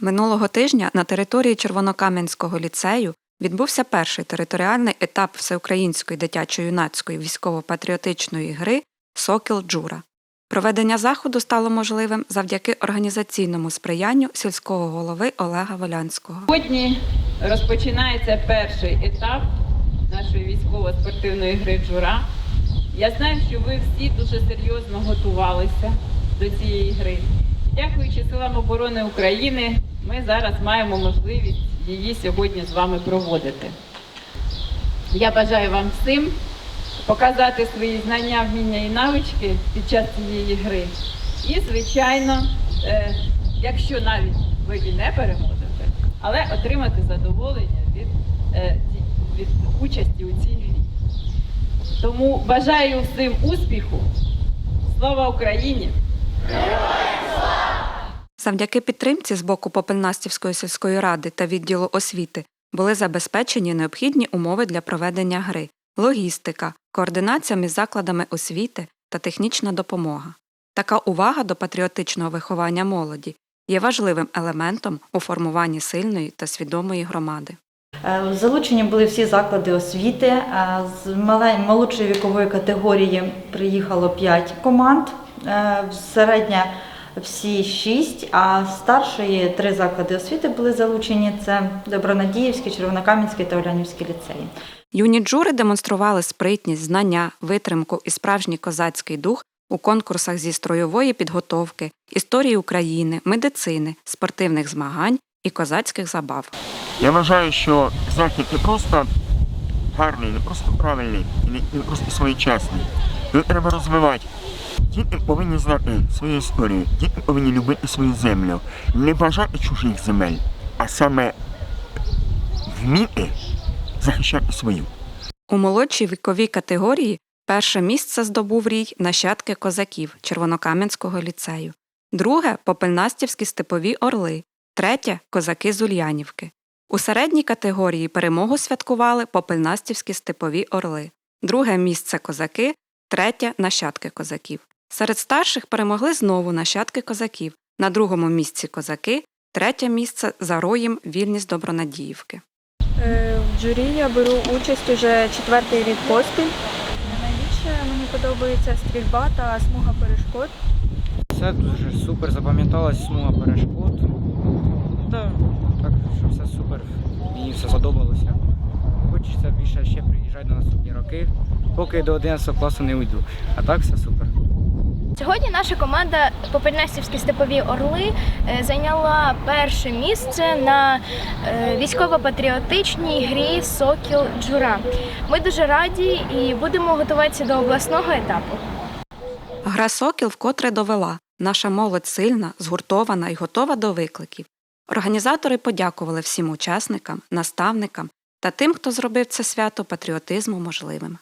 Минулого тижня на території Червонокам'янського ліцею відбувся перший територіальний етап всеукраїнської дитячо-юнацької військово-патріотичної гри Сокіл Джура. Проведення заходу стало можливим завдяки організаційному сприянню сільського голови Олега Волянського. Сьогодні розпочинається перший етап нашої військово-спортивної гри Джура. Я знаю, що ви всі дуже серйозно готувалися до цієї гри. Дякуючи силам оборони України, ми зараз маємо можливість її сьогодні з вами проводити. Я бажаю вам всім показати свої знання, вміння і навички під час цієї гри. І, звичайно, е, якщо навіть ви і не переможете, але отримати задоволення від, е, від участі у цій грі. Тому бажаю всім успіху. Слава Україні! Завдяки підтримці з боку Попельнастівської сільської ради та відділу освіти були забезпечені необхідні умови для проведення гри, логістика, координація між закладами освіти та технічна допомога. Така увага до патріотичного виховання молоді є важливим елементом у формуванні сильної та свідомої громади. Е, Залучені були всі заклади освіти. Е, З молодшої вікової категорії приїхало 5 команд, е, середня всі 6, а старшої три заклади освіти були залучені. Це Добронадіївський, Червонокам'янський та Олянівський ліцеї. Юні джури демонстрували спритність, знання, витримку і справжній козацький дух у конкурсах зі строєвої підготовки, історії України, медицини, спортивних змагань і козацьких забав. Я вважаю, що захід не просто гарний, не просто правильний, не просто своєчасний. Його треба розвивати. Діти повинні знати свою історію, діти повинні любити свою землю, не бажати чужих земель, а саме вміти захищати свою. У молодшій віковій категорії перше місце здобув рій нащадки козаків Червонокам'янського ліцею, друге Попельнастівські степові орли, третє козаки з Ульянівки. У середній категорії перемогу святкували Попельнастівські степові орли, друге місце козаки, третє нащадки козаків. Серед старших перемогли знову нащадки козаків, на другому місці козаки, третє місце за роєм вільність Добронадіївки. Е, В журі я беру участь уже четвертий рік поспіль. Найбільше мені подобається стрільба та смуга перешкод. Все дуже супер, запам'яталась смуга перешкод. Та так, що все супер. Мені все сподобалося. Хочеться більше ще приїжджати на наступні роки, поки до 11 класу не уйду. А так все супер. Сьогодні наша команда Попельнастівські степові орли е, зайняла перше місце на е, військово-патріотичній грі Сокіл Джура. Ми дуже раді і будемо готуватися до обласного етапу. Гра Сокіл вкотре довела наша молодь сильна, згуртована і готова до викликів. Організатори подякували всім учасникам, наставникам та тим, хто зробив це свято патріотизму можливим.